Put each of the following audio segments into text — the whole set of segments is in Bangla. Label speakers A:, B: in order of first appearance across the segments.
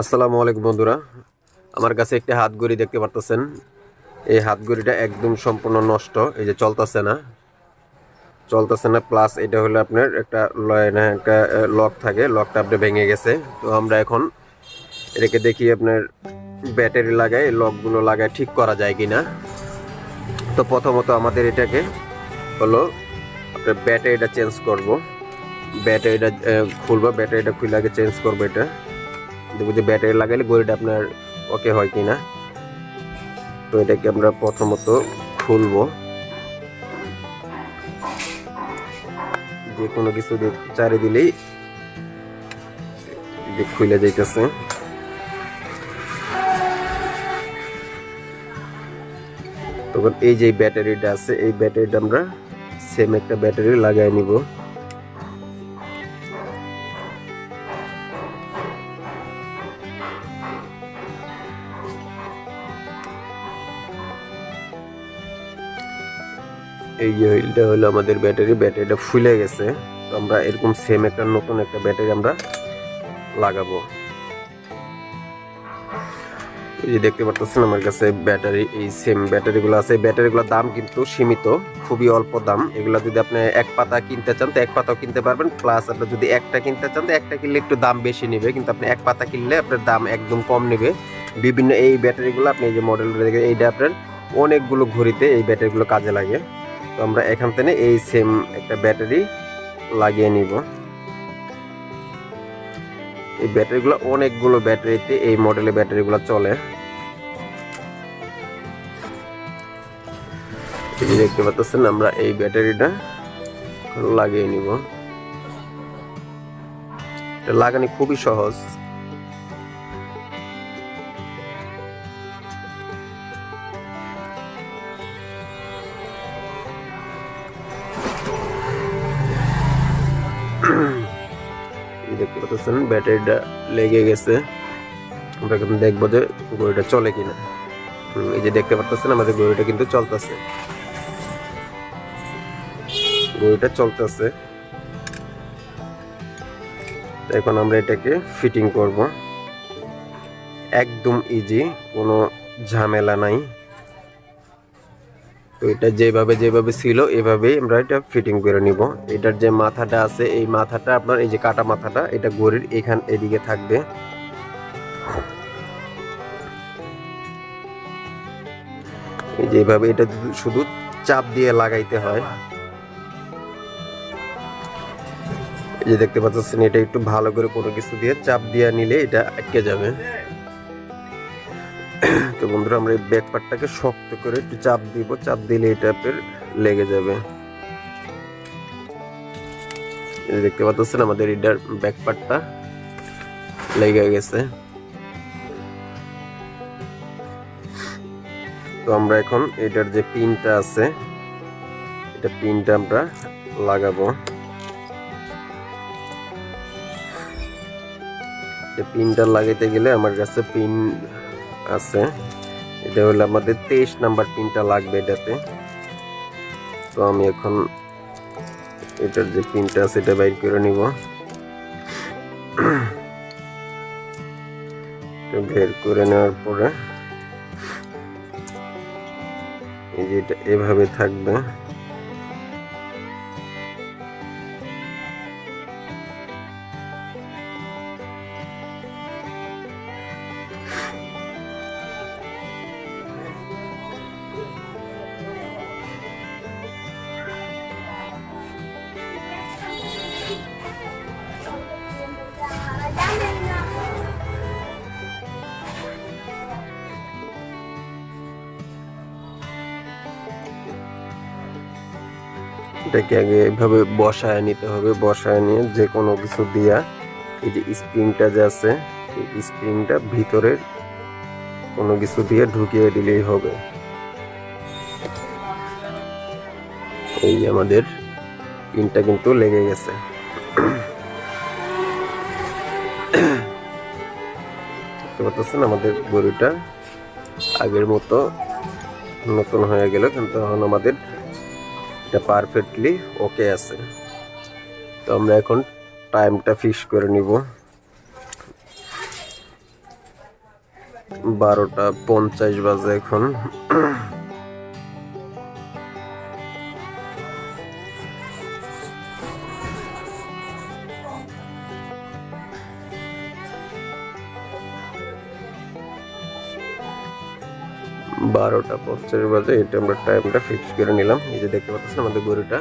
A: আসসালামু আলাইকুম বন্ধুরা। আমার কাছে একটি হাত ঘড়ি দেখতে পারতেছেন। এই হাত ঘড়িটা একদম সম্পূর্ণ নষ্ট এই যে চলতেছে না। চলতেছে না প্লাস এটা হলো আপনার একটা না, একটা লক থাকে লকটা আপনি ভেঙে গেছে। তো আমরা এখন এটাকে দেখি আপনার ব্যাটারি লাগায় লকগুলো লাগায় ঠিক করা যায় কিনা। তো প্রথমত আমাদের এটাকে হলো আপনার ব্যাটারিটা চেঞ্জ করব। ব্যাটারিটা খুলবো ব্যাটারিটা খুলে আগে চেঞ্জ করব এটা। দেখব যে ব্যাটারি লাগাইলে গড়িটা আপনার ওকে হয় কি না তো এটাকে আমরা প্রথমত খুলবো। যে কোনো কিছু চারি দিলেই খুলে যাইতেছে। তখন এই যে ব্যাটারিটা আছে, এই ব্যাটারিটা আমরা সেম একটা ব্যাটারি লাগাই নিব। এই এটা হলো আমাদের ব্যাটারি। ব্যাটারিটা ফুলে গেছে। তো আমরা এরকম সেম একটা, নতুন একটা ব্যাটারি আমরা লাগাবো। এই যে দেখতে পাচ্ছেন আমার কাছে ব্যাটারি, এই সেম ব্যাটারিগুলো আছে। ব্যাটারিগুলোর দাম কিন্তু সীমিত, খুবই অল্প দাম। এগুলো যদি আপনি এক পাতা কিনতে চান, তো এক পাতাও কিনতে পারবেন। প্লাস আপনি যদি একটা কিনতে চান, তো একটা কিনলে একটু দাম বেশি নেবে। কিন্তু আপনি এক পাতা কিনলে আপনার দাম একদম কম নেবে। বিভিন্ন এই ব্যাটারিগুলো আপনি এই যে মডেলগুলো দেখে এইটা আপনার অনেকগুলো ঘড়িতে এই ব্যাটারিগুলো কাজে লাগে। তো আমরা এখান থেকে এই সেম একটা ব্যাটারি লাগিয়ে নিব। এই ব্যাটারিগুলো অনেকগুলো ব্যাটারিতে এই মডেলের ব্যাটারিগুলো চলে। দেখতে পাচ্ছেন, আমরা এই ব্যাটারিটা লাগিয়ে নিব। এটা লাগানো খুবই সহজ। দেখতে পাচ্ছেন, ব্যাটারিটা লেগে গেছে। আমরা এখন দেখব যে গড়িটা চলে কিনা। এই যে দেখতে পাচ্ছেন, আমাদের গড়িটা কিন্তু চলতেছে। গড়িটা চলতেছে। এখন আমরা এটাকে ফিটিং করব। একদম ইজি কোনো ঝামেলা নাই। তো এটা যেভাবে যেভাবে ছিল, এভাবেই আমরা এটা ফিটিং করে নিব। এটার যে মাথাটা আছে, এই মাথাটা আপনার, এই যে কাটা মাথাটা, এটা গড়ির এখান, এদিকে থাকবে। এই যে এইভাবে এটা শুধু চাপ দিয়ে লাগাইতে হয়। এই যে দেখতে পাচ্ছেন, এটা একটু ভালো করে কোনো কিছু দিয়ে চাপ দিয়ে নিলে এটা আটকে যাবে। তো বন্ধুরা, আমরা এই ব্যাক পার্টটাকে শক্ত করে একটু চাপ দিব। চাপ দিলে এটা আপনার লেগে যাবে। এই দেখতে পাচ্ছেন, আমাদের এটার ব্যাক পার্টটা লেগে গেছে। তো আমরা এখন এটার যে পিনটা আছে, এটা পিনটা আমরা লাগাবো। এই পিনটা লাগাইতে গেলে আমার কাছে পিন আছে। এটা হলো আমাদের তেইশ নাম্বার পিনটা লাগবে এটাতে। তো আমি এখন এটার যে পিনটা আছে এটা বাইর করে নিব। বের করে নেওয়ার পরে এই যে এটা এভাবে থাকবে। এটাকে আগে এভাবে বসায় নিতে হবে, বসায় নিয়ে যে কোনো কিছু দিয়া এই যে স্প্রিংটা যে আছে, এই স্প্রিংটা ভিতরের কোনো কিছু দিয়ে ঢুকিয়ে দিলেই হবে। এই যে আমাদের পিনটা কিন্তু লেগে গেছে। পাচ্ছেন আমাদের গরুটা আগের মতো নতুন হয়ে গেল, কিন্তু এখন আমাদের এটা পারফেক্টলি ওকে আছে। তো আমরা এখন টাইমটা ফিক্স করে নিব। বারোটা পঞ্চাশ বাজে এখন। বারোটা পঞ্চাশ বাজে, এটা আমরা টাইমটা ফিক্স করে নিলাম। এই যে দেখতে পাচ্ছেন আমাদের গরুটা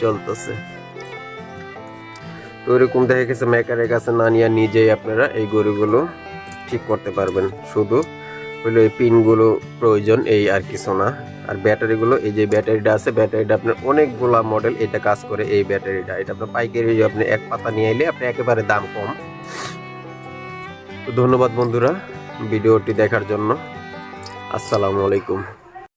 A: চলতেছে। তো এরকম দেখা গেছে, মেকারের কাছে না নিয়ে নিজেই আপনারা এই গরুগুলো ঠিক করতে পারবেন। শুধু হলো এই পিনগুলো প্রয়োজন, এই আর কিছু না। আর ব্যাটারিগুলো, এই যে ব্যাটারিটা আছে, ব্যাটারিটা আপনার অনেকগুলা মডেল এটা কাজ করে এই ব্যাটারিটা। এটা আপনার পাইকারি আপনি এক পাতা নিয়ে এলে আপনি একেবারে দাম কম। তো ধন্যবাদ বন্ধুরা ভিডিওটি দেখার জন্য। আসসালামু আলাইকুম।